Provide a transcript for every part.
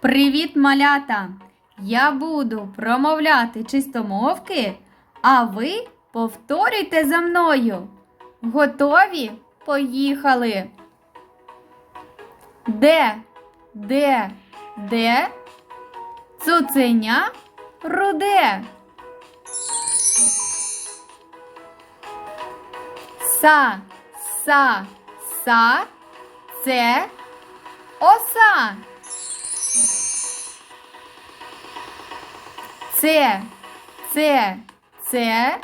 Привіт, малята! Я буду промовляти чистомовки, а ви повторюйте за мною. Готові? Поїхали. Де, де, де? Цуценя руде. Са, са, са, це оса. Це, це, це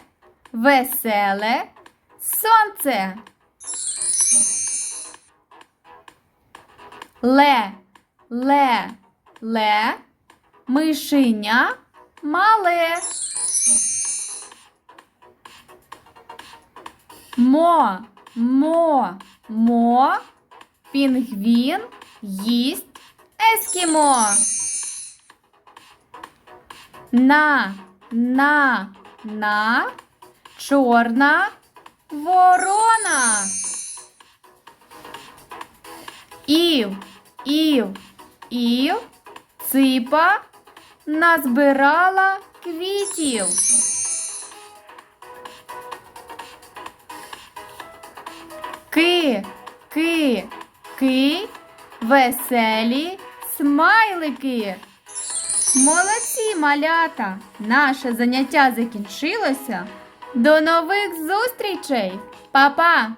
веселе сонце. Ле, ле, ле, мишеня мале. Мо, мо, мо, пінгвін їсть ескімо. На, на, на, чорна ворона. Ів, ів, ів, ципа назбирала квітів. Ки, ки, ки, веселі смайлики. Молодці, малята! Наше заняття закінчилося. До нових зустрічей! Па-па!